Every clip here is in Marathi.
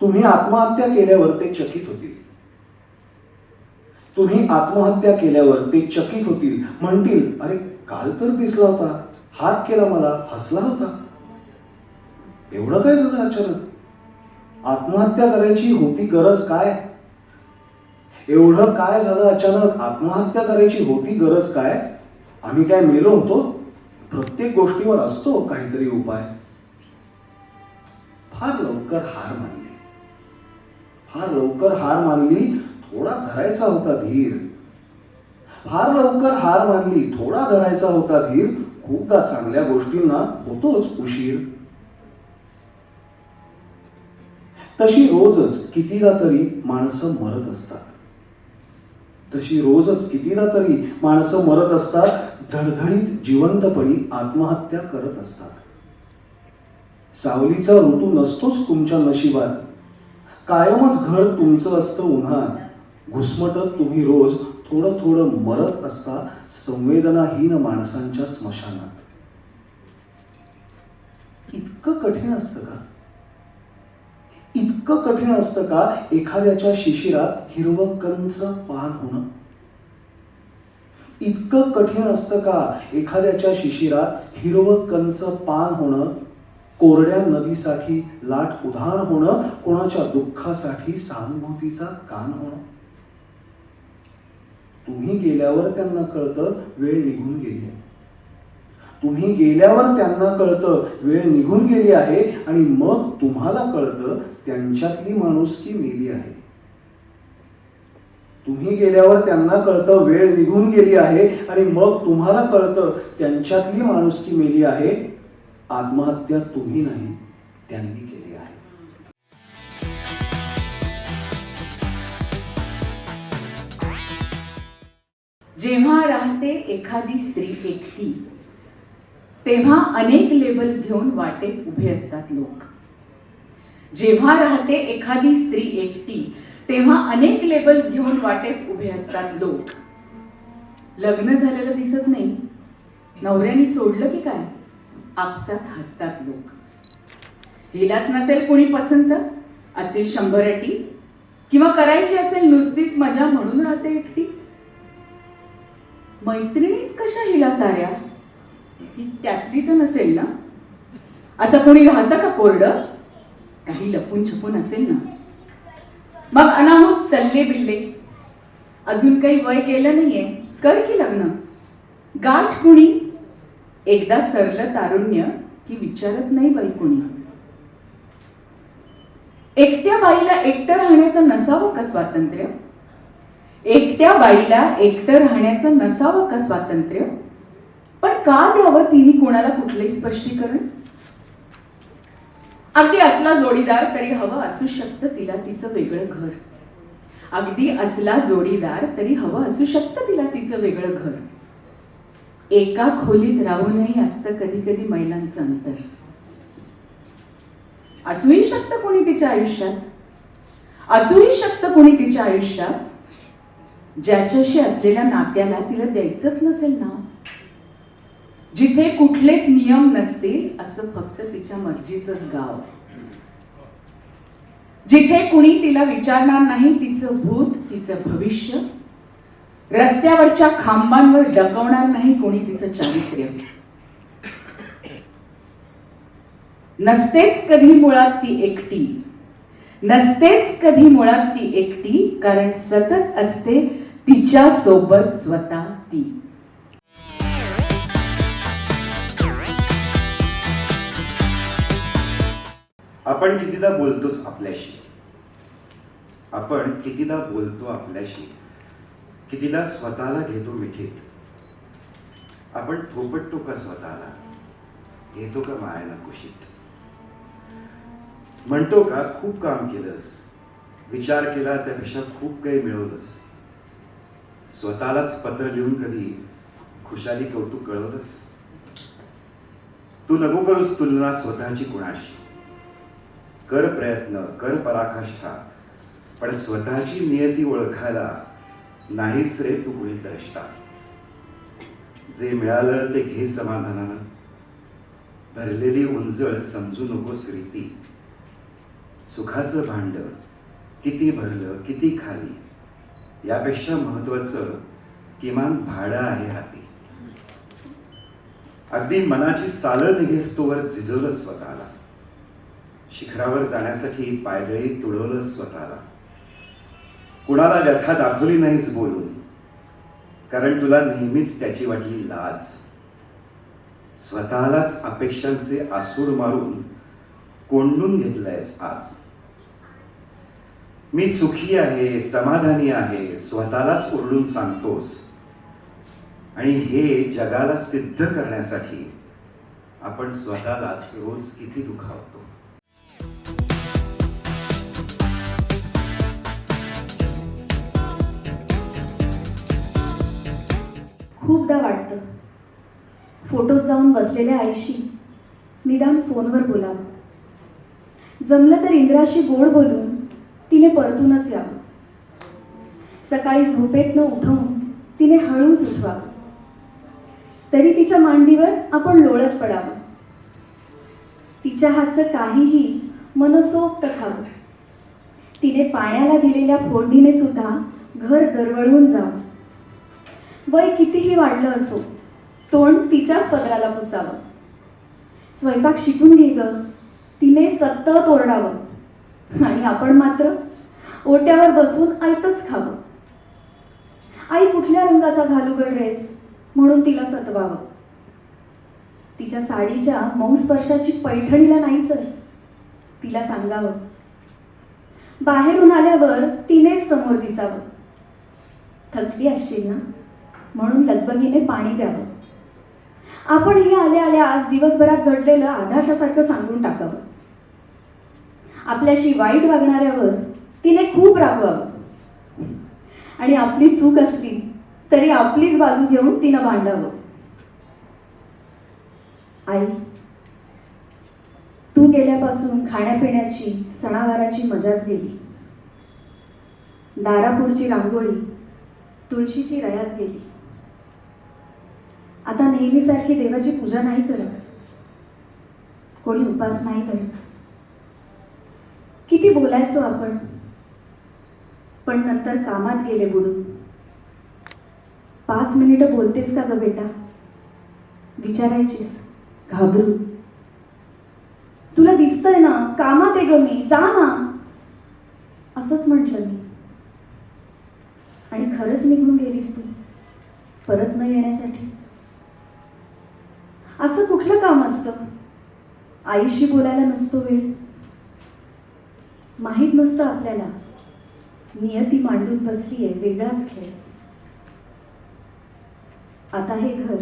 तुम्ही आत्महत्या केल्यावर ते चकित होतील. तुम्ही आत्महत्या केल्यावर ते चकित होतील. म्हणतील अरे काल तर दिसला होता. हात केला मला हसला होता. एवढं काय झालं अचानक? आत्महत्या करायची होती गरज काय? एवढं काय झालं अचानक? आत्महत्या करायची होती गरज काय? आम्ही काय मेलो होतो? प्रत्येक गोष्टीवर असतो काहीतरी उपाय. फार लवकर हार मानली. फार लवकर हार मानली थोडा धरायचा होता धीर. फार लवकर हार मानली थोडा धरायचा होता धीर. खूपदा चांगल्या गोष्टींना होतोच उशीर. तशी रोजच कितीदा तरी माणसं मरत असतात. तशी रोजच कितीदा तरी माणसं मरत असतात धडधडीत जिवंतपणी आत्महत्या करत असतात. सावलीचा ऋतू नसतोच तुमच्या नशिबात. कायमच घर तुमचं असतं उन्हात. घुसमटत तुम्ही रोज थोडं थोडं मरत असता संवेदनाहीन माणसांच्या स्मशानात. इतकं कठीण असतं का? इतकं कठीण असतं का एखाद्याच्या शिशिरात हिरवं कंच पान होणं? इतकं कठीण असतं का एखाद्याच्या शिशिरात हिरवं कंच पान होणं? कोरड्या नदीसाठी लाट उधाण होणं कोणाच्या दुःखासाठी सहानुभूतीचा कान होणं. तुम्ही गेल्यावर त्यांना कळतं वेळ निघून गेली आहे. तुम्ही गेल्यावर त्यांना कळतं वेळ निघून गेली आहे आणि मग तुम्हाला कळतं त्यांच्यातली माणुसकी मेली आहे. तुम्ही गेल्यावर त्यांना कळतं वेळ निघून गेली आहे आणि मग तुम्हाला कळतं त्यांच्यातली माणुसकी मेली आहे. आत्महत्या तुम्ही नाही त्यांनी केली आहे. जेव्हा राहते एखादी स्त्री एकटी तेव्हा अनेक लेबल्स घेऊन वाटेत उभे असतात लोक. जेव्हा राहते एखादी स्त्री एकटी तेव्हा अनेक लेबल्स घेऊन वाटेत उभे असतात लोक. लग्न झालेलं दिसत नाही. नवऱ्याने सोडलं की काय? आपसात हसतात लोक. हिलाच नसेल कोणी पसंत? असतील शंभर अटी? किंवा करायची असेल नुसतीच मजा म्हणून राहते एकटी? मैत्रिणीच कशा हिला साऱ्या? ही त्यातली तर नसेल ना? असं कोणी राहतं का कोरडं? काही लपून छपून असेल ना? मग अनाहूत सल्ले बिल्ले. अजून काही वय केलं नाहीये. कर की लग्न. गाठ कुणी? एकदा सरलं तारुण्य की विचारत नाही बाई कुणी. एकट्या बाईला एकटं राहण्याचं नसावं का स्वातंत्र्य? एकट्या बाईला एकटं राहण्याचं नसावं का स्वातंत्र्य? पण का द्यावं तिने कोणाला कुठलंही स्पष्टीकरण? अगदी असला जोडीदार तरी हवं असू शकतं तिला तिचं वेगळं घर. अगदी असला जोडीदार तरी हवं असू शकतं तिला तिचं वेगळं घर. एका खोलीत राहूनही असतं कधी कधी महिलांचं अंतर. असूही शकतं कोणी तिच्या आयुष्यात? असूही शकतं कोणी तिच्या आयुष्यात? ज्याच्याशी असलेल्या नात्याला तिला द्यायचंच नसेल ना? जिथे कुठलेच नियम नसतील असं फक्त तिच्या मर्जीचंच गाव. जिथे कुणी तिला विचारणार नाही तिचं भूत तिचं भविष्य रस्त्यावरच्या खांबांवर डकवणार नाही कोणी तिचं चारित्र्य. नसतेच कधी मुळात ती एकटी. नसतेच कधी मुळात ती एकटी कारण सतत असते तिच्या सोबत स्वतः ती. आपण कितीदा बोलतोच आपल्याशी. आपण कितीदा बोलतो आपल्याशी. की तिला स्वतःला घेतो मिठीत. आपण थोपटतो का स्वतःला? घेतो का मायाला कुशीत? म्हणतो का खूप काम केलंस. विचार केला त्यापेक्षा खूप काही मिळवलंस. स्वतःलाच पत्र लिहून कधी खुशाली कौतुक कळवलंस? तू नको करूस तुलना स्वतःची कुणाशी. कर प्रयत्न कर पराकाष्ठा पण स्वतःची नियती ओळखायला नाहीस रे तू कुणी द्रष्टा. जे मिळालं ते घे समाधानानं. भरलेली उंजळ समजू नकोस रीती सुखाचं भांड किती भरलं किती खाली यापेक्षा महत्वाचं किमान भाडं आहे हाती. अगदी मनाची सालं निघेस्तोवर झिजवलं स्वतःला. शिखरावर जाण्यासाठी पायदळी तुडवलं स्वतःला. कुणाला व्यथा दाखवली नाहीस बोलून. कारण तुला नेहमीच त्याची वाटली लाज. स्वतःलाच अपेक्षांचे आसूड मारून कोंडून घेतलंयस आज. मी सुखी आहे समाधानी आहे स्वतःलाच ओरडून सांगतोस. आणि हे जगाला सिद्ध करण्यासाठी आपण स्वतःलाच रोज किती दुखावतो. खूपदा वाटतं. फोटोत जाऊन बसलेल्या आईशी निदान फोनवर बोलावं. जमलं तर इंद्राशी गोड बोलून तिने परतूनच यावं. सकाळी झोपेतनं उठवून तिने हळूच उठवावं. तरी तिच्या मांडीवर आपण लोळत पडावं. तिच्या हातचं काहीही मनसोक्त खावं. तिने पाण्याला दिलेल्या फोडणीने सुद्धा घर दरवळून जावं. वय कितीही वाढलं असो तोंड तिच्याच पदराला पुसावं. स्वयंपाक शिकून घे ग. तिने सतत ओरडावं आणि आपण मात्र ओट्यावर बसून आईतच खावं. आई कुठल्या रंगाचा घालू ड्रेस म्हणून तिला सतवावं? तिच्या साडीच्या मऊ स्पर्शाची पैठणीला नाही सर. तिला सांगावं. बाहेरून आल्यावर तिनेच समोर दिसावं. थकली असशील ना? म्हणून लगबगीने पाणी द्यावं. आपण हे आले आले आज दिवसभरात घडलेलं आधाशासारखं सांगून टाकावं. आपल्याशी वाईट वागणाऱ्यावर तिने खूप रागवावं. आणि आपली चूक असली तरी आपलीच बाजू घेऊन तिनं भांडावं. आई तू गेल्यापासून खाण्यापिण्याची सणावाराची मजाच गेली. दारापूरची रांगोळी तुळशीची रयास गेली. आता नेहमीसारखी देवाची पूजा नाही करत. कोणी उपास नाही करत किती बोलायचो आपण. पण नंतर कामात गेले बुडून पाच मिनिटं बोलतेस का ग बेटा? विचारायचीस. घाबरून तुला दिसतंय ना कामात आहे ग मी जा ना. असंच म्हटलं मी. आणि खरंच निघून गेलीस तू. परत न येण्यासाठी. असं कुठलं काम असतं? आईशी बोलायला नसतो वेळ. माहीत नसतं आपल्याला. नियती मांडून बसली आहे वेगळाच खेळ. आता हे घर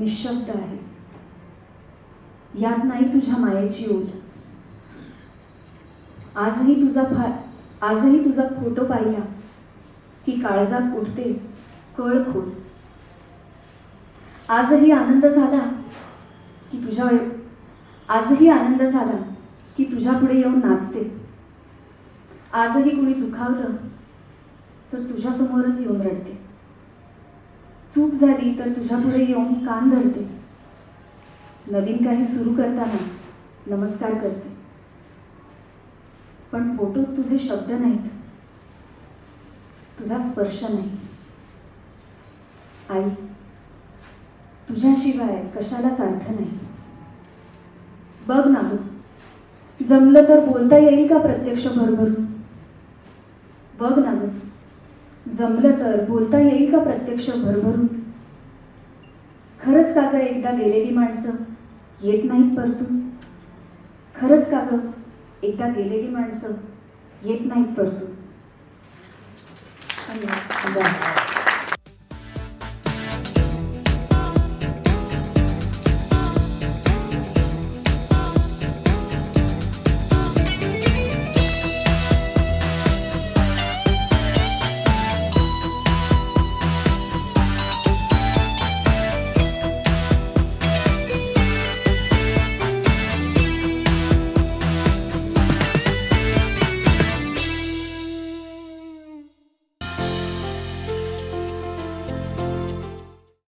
निशब्द आहे. यात नाही तुझ्या मायेची ओढ. आजही तुझा फा आजही तुझा फोटो पाहिला की काळजात उठते कळ खोल आजही आनंद झाला की तुझ्या आजही आनंद झाला की तुझ्या पुढे येऊन नाचते. आजही कुणी दुखावलं तर तुझ्यासमोरच येऊन रडते. चूक झाली तर तुझ्या पुढे येऊन कान धरते. नवीन काही सुरू करताना नमस्कार करते. पण फोटोत तुझे शब्द नाहीत. तुझा स्पर्श नाही. आई तुझ्याशिवाय कशालाच अर्थ नाही. बघ ना गं जमलं तर बोलता येईल का प्रत्यक्ष भरभरून? बघ ना गं जमलं तर बोलता येईल का प्रत्यक्ष भरभरून? खरंच का ग एकदा गेलेली माणसं येत नाहीत परतून? खरंच का ग एकदा गेलेली माणसं येत नाहीत परतून? धन्यवाद.